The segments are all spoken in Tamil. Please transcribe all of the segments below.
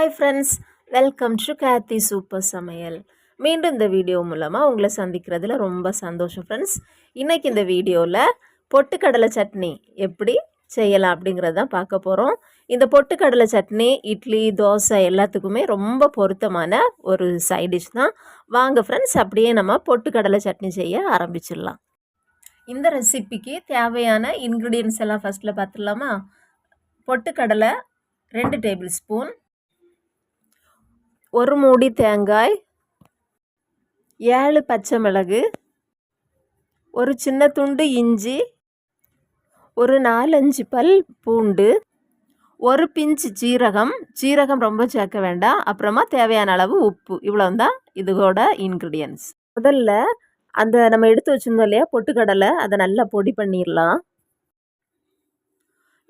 ஹாய் ஃப்ரெண்ட்ஸ் வெல்கம் டு கேத்தி சூப்பர் சமையல் மீண்டும் இந்த வீடியோ மூலமாக உங்களை சந்திக்கிறதுல ரொம்ப சந்தோஷம் ஃப்ரெண்ட்ஸ் இன்றைக்கி இந்த வீடியோவில் பொட்டுக்கடலை சட்னி எப்படி செய்யலாம் அப்படிங்கிறது தான் பார்க்க போகிறோம் இந்த பொட்டுக்கடலை சட்னி இட்லி தோசை எல்லாத்துக்குமே ரொம்ப பொருத்தமான ஒரு சைடிஷ் தான். வாங்க ஃப்ரெண்ட்ஸ் அப்படியே நம்ம பொட்டுக்கடலை சட்னி செய்ய ஆரம்பிச்சிடலாம். இந்த ரெசிபிக்கு தேவையான இன்க்ரீடியன்ஸ் எல்லாம் ஃபஸ்ட்டில் பார்த்துடலாமா? பொட்டுக்கடலை ரெண்டு டேபிள் ஸ்பூன் ஒரு மூடி தேங்காய் ஏழு பச்சை மிளகு ஒரு சின்ன துண்டு இஞ்சி ஒரு நாலஞ்சு பல் பூண்டு ஒரு பிஞ்சு சீரகம் சீரகம் ரொம்ப சேர்க்க வேண்டாம். அப்புறமா தேவையான அளவு உப்பு. இவ்வளோ தான் இதோட இன்க்ரீடியன்ஸ் முதல்ல அந்த நம்ம எடுத்து வச்சுருந்தோம் இல்லையா பொட்டுக்கடலை அதை நல்லா பொடி பண்ணிடலாம்.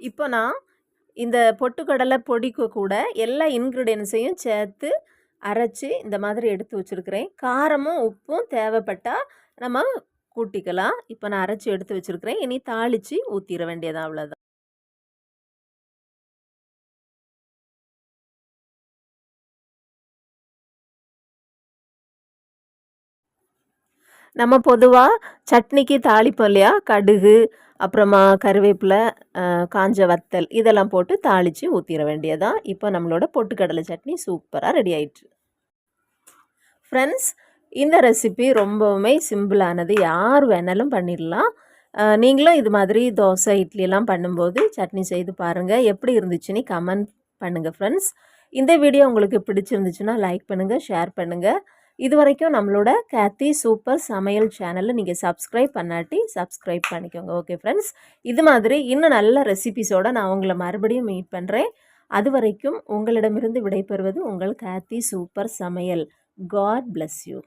இப்போ நான் இந்த பொட்டுக்கடலை பொடிக்கு கூட எல்லா இன்க்ரீடியன்ஸையும் சேர்த்து அரைச்சி இந்த மாதிரி எடுத்து வச்சுருக்கிறேன். காரமும் உப்பும் தேவைப்பட்டால் நம்ம கூட்டிக்கலாம். இப்போ நான் அரைச்சி எடுத்து வச்சுருக்கிறேன். இனி தாளித்து ஊற்றிட வேண்டியதான் அவ்வளோதான் நம்ம பொதுவாக சட்னிக்கு தாளிப்போம் இல்லையா? கடுகு அப்புறமா கருவேப்பிலை காஞ்ச வத்தல் இதெல்லாம் போட்டு தாளித்து ஊற்றிட வேண்டியதான் இப்போ நம்மளோட பொட்டுக்கடலை சட்னி சூப்பராக ரெடி ஆயிடுச்சு ஃப்ரெண்ட்ஸ் இந்த ரெசிபி ரொம்பவுமே சிம்பிளானது. யார் வேணாலும் பண்ணிடலாம். நீங்களும் இது மாதிரி தோசை இட்லியெல்லாம் பண்ணும்போது சட்னி செய்து பாருங்கள் எப்படி இருந்துச்சுன்னு கமெண்ட் பண்ணுங்கள் ஃப்ரெண்ட்ஸ். இந்த வீடியோ உங்களுக்கு பிடிச்சிருந்துச்சுன்னா லைக் பண்ணுங்கள் ஷேர் பண்ணுங்கள் இது வரைக்கும் நம்மளோட கேத்தி சூப்பர் சமையல் சேனலில் நீங்கள் சப்ஸ்கிரைப் பண்ணாட்டி சப்ஸ்கிரைப் பண்ணிக்கோங்க. ஓகே ஃப்ரெண்ட்ஸ் இது மாதிரி இன்னும் நல்ல ரெசிபிஸோடு நான் உங்களை மறுபடியும் மீட் பண்ணுறேன் அது வரைக்கும் உங்களிடமிருந்து விடைபெறுவது உங்கள் Kethi super Samayal. God bless you